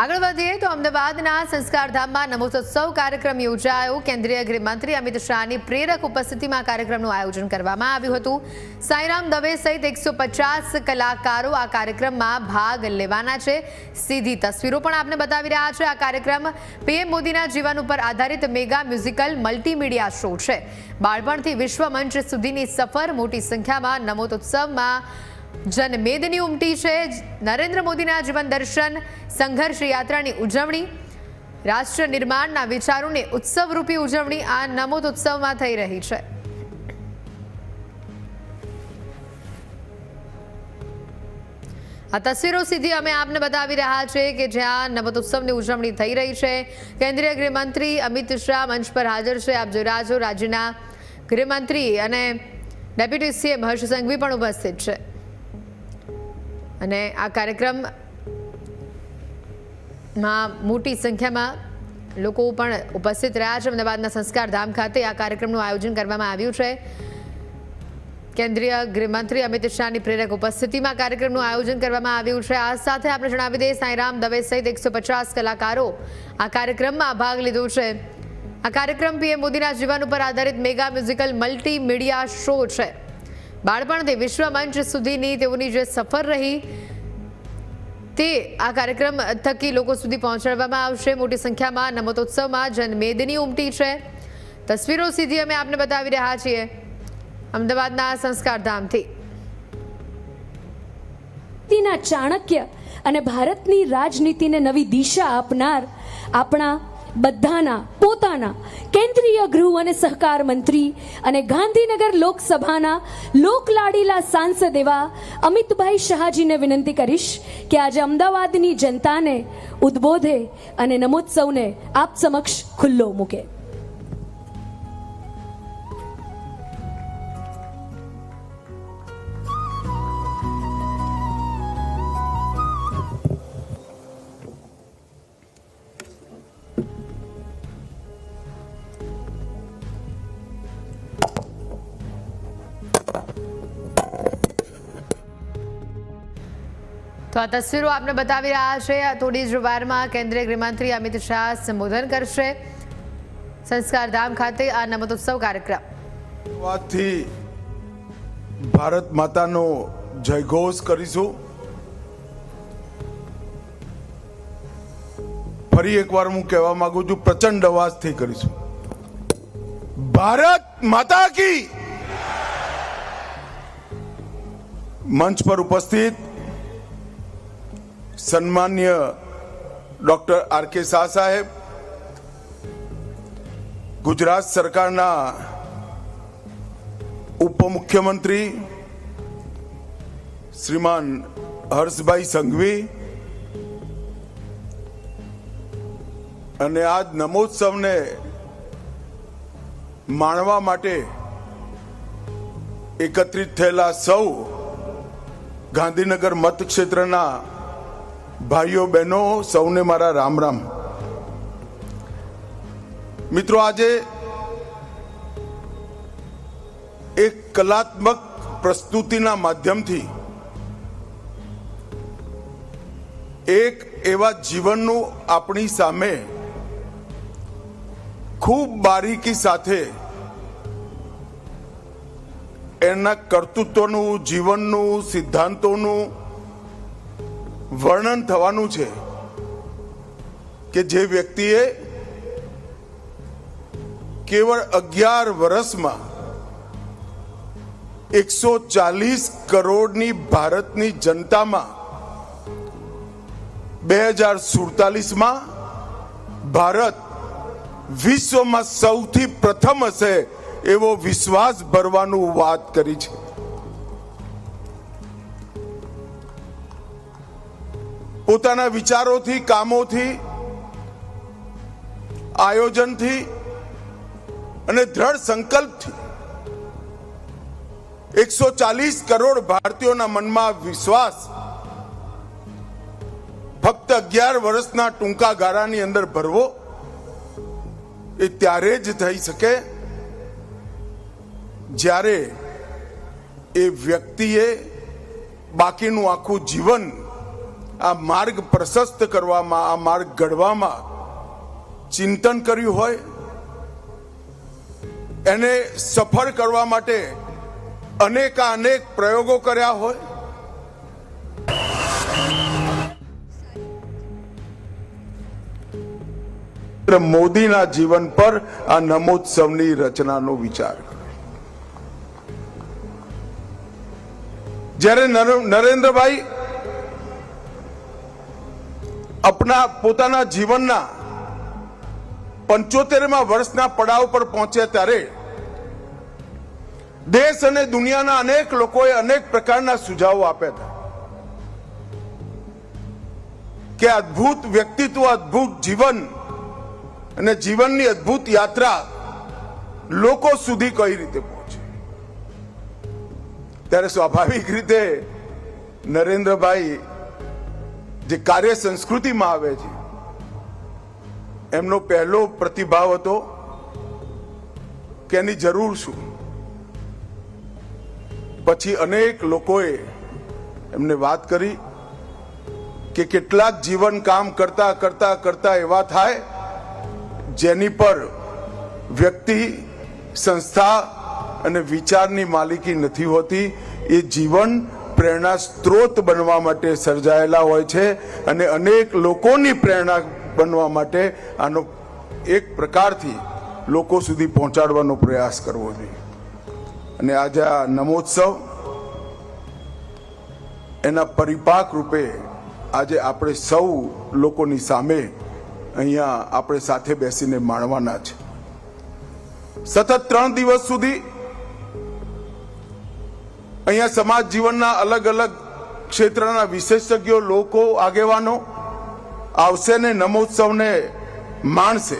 આગળ વધીએ તો અમદાવાદના સંસ્કારધામમાં નમોત્સવ કાર્યક્રમ યોજાયો. કેન્દ્રીય ગૃહમંત્રી અમિત શાહની પ્રેરક ઉપસ્થિતિમાં કાર્યક્રમનું આયોજન કરવામાં આવ્યું હતું. સાંઈરામ દવે સહિત એકસો કલાકારો આ કાર્યક્રમમાં ભાગ લેવાના છે. સીધી તસવીરો પણ આપને બતાવી રહ્યા છે. આ કાર્યક્રમ પીએમ મોદીના જીવન ઉપર આધારિત મેગા મ્યુઝિકલ મલ્ટીમીડિયા શો છે. બાળપણથી વિશ્વ મંચ સુધીની સફર મોટી સંખ્યામાં નમોત્સવમાં જનમેદની ઉમટી છે. નરેન્દ્ર મોદીના જીવન દર્શન, સંઘર્ષ યાત્રાની ઉજવણી, રાષ્ટ્ર નિર્માણના વિચારોની ઉત્સવરૂપી ઉજવણી આ નમોદ ઉત્સવમાં થઈ રહી છે. આ તસવીરો સીધી અમે આપને બતાવી રહ્યા છે કે જ્યાં નવતોત્સવની ઉજવણી થઈ રહી છે. કેન્દ્રીય ગૃહમંત્રી અમિત શાહ મંચ પર હાજર છે. આપ જોઈ રહ્યા છો રાજ્યના ગૃહમંત્રી અને ડેપ્યુટી સીએમ હર્ષ સંઘવી પણ ઉપસ્થિત છે. અને આ કાર્યક્રમમાં મોટી સંખ્યામાં લોકો પણ ઉપસ્થિત રહ્યા છે. અમદાવાદના સંસ્કાર ધામ ખાતે આ કાર્યક્રમનું આયોજન કરવામાં આવ્યું છે. કેન્દ્રીય ગૃહમંત્રી અમિત શાહની પ્રેરક ઉપસ્થિતિમાં કાર્યક્રમનું આયોજન કરવામાં આવ્યું છે. આ સાથે આપણે જણાવી દઈએ, સાંઈરામ દવે સહિત એકસો કલાકારો આ કાર્યક્રમમાં ભાગ લીધો છે. આ કાર્યક્રમ પીએમ મોદીના જીવન ઉપર આધારિત mega musical multi media show છે. બાળપણથી વિશ્વ મંચ સુધીની તેઓની જે સફર રહી, તે આ કાર્યક્રમ થકી લોકો સુધી પહોંચાડવામાં આવશે. મોટી સંખ્યામાં નમતોત્સવમાં જનમેદની ઉમટી છે. તસવીરો સીધી અમે આપને બતાવી રહ્યા છીએ. અમદાવાદના સંસ્કારધામથી ચાણક્ય અને ભારતની રાજનીતિને નવી દિશા આપનાર આપણા બધાના, પોતાના, કેન્દ્રીય ગૃહ અને સહકાર મંત્રી અને ગાંધીનગર લોકસભાના લોકલાડીલા સાંસદ એવા અમિતભાઈ શાહજીને વિનંતી કરીશ કે આજે અમદાવાદની જનતાને ઉદ્બોધે અને નમોત્સવને આપ સમક્ષ ખુલ્લો મૂકે. તો આ તસવીરો આપને બતાવી રહ્યા છે. થોડી જ વારમાં કેન્દ્રીય ગૃહમંત્રી અમિત શાહ સંબોધન કરશે. સંસ્કારધામ ખાતે આ નમતોત્સવ કાર્યક્રમ. વાતથી ભારત માતાનો જયઘોષ કરીશું. ફરી એકવાર હું કહેવા માંગુ છું, પ્રચંડ અવાજથી કરીશું. ભારત માતા કી! મંચ પર ઉપસ્થિત સન્માન્ય ડોક્ટર આર કે શાહ સાહેબ, ગુજરાત સરકારના ઉપમુખ્યમંત્રી શ્રીમાન હર્ષભાઈ સંઘવી અને આ નમોત્સવને માણવા માટે એકત્રિત થયેલા સૌ ગાંધીનગર મતક્ષેત્રના ભાઈઓ, બહેનો, સૌને મારા રામ રામ. મિત્રો, આજે એક કલાત્મક પ્રસ્તુતિના માધ્યમથી એક એવા જીવનનું આપણી સામે ખૂબ બારીકી સાથે એના કર્તૃત્વનું, જીવનનું, સિદ્ધાંતોનું વર્ણન થવાનું છે કે જે વ્યક્તિએ કેવળ અગિયાર વર્ષમાં એકસો ચાલીસ કરોડની ભારતની જનતામાં બે હજાર સુડતાલીસમાં ભારત વિશ્વમાં સૌથી પ્રથમ હશે એવો વિશ્વાસ ભરવાનું વાત કરી છે. પોતાના વિચારોથી, કામોથી, આયોજનથી અને દ્રઢ સંકલ્પથી એકસો ચાલીસ કરોડ ભારતીયોના મનમાં વિશ્વાસ ફક્ત અગિયાર વર્ષના ટૂંકા ગાળાની અંદર ભરવો એ ત્યારે જ થઈ શકે જ્યારે એ વ્યક્તિએ બાકીનું આખું જીવન આ માર્ગ પ્રશસ્ત કરવામાં, આ માર્ગ ઘડવામાં ચિંતન કર્યું હોય, એને સફળ કરવા માટે અનેકાનેક પ્રયોગો કર્યા હોય. મોદીના જીવન પર આ નમોત્સવની રચનાનો વિચાર જ્યારે નર- નરેન્દ્રભાઈ આપણા પોતાના જીવનના પંચોતેરમાં વર્ષના પડાવ પર પહોંચ્યા ત્યારે દેશ અને દુનિયાના અનેક લોકોએ અનેક પ્રકારના સુઝાવો આપ્યા હતા. કે અદ્ભુત વ્યક્તિત્વ, અદ્ભુત જીવન અને જીવનની અદ્ભુત યાત્રા લોકો સુધી કઈ રીતે પહોંચે? ત્યારે સ્વાભાવિક રીતે નરેન્દ્રભાઈ જે કાર્ય સંસ્કૃતિમાં આવે છે, એમનો પહેલો પ્રતિભાવ હતો કે એની જરૂર શું. પછી અનેક લોકોએ એમને વાત કરી કે કેટલાક જીવન કામ કરતા કરતા કરતા એવા થાય જેની પર વ્યક્તિ, સંસ્થા અને વિચારની માલિકી નથી હોતી. એ જીવન પ્રેરણા સ્ત્રોત બનવા માટે સર્જાયેલા હોય છે અને અનેક લોકોની પ્રેરણા બનવા માટે આનો એક પ્રકારથી લોકો સુધી પહોંચાડવાનો પ્રયાસ કરવો જોઈએ. અને આજે આ નમોત્સવ એના પરિપાક રૂપે આજે આપણે સૌ લોકોની સામે અહીંયા આપણે સાથે બેસીને માણવાના છે. સતત ત્રણ દિવસ સુધી અહીંયા સમાજ જીવનના અલગ અલગ ક્ષેત્રના વિશેષજ્ઞો લોકો આગેવાનો આવશે ને નમોત્સવને માણશે.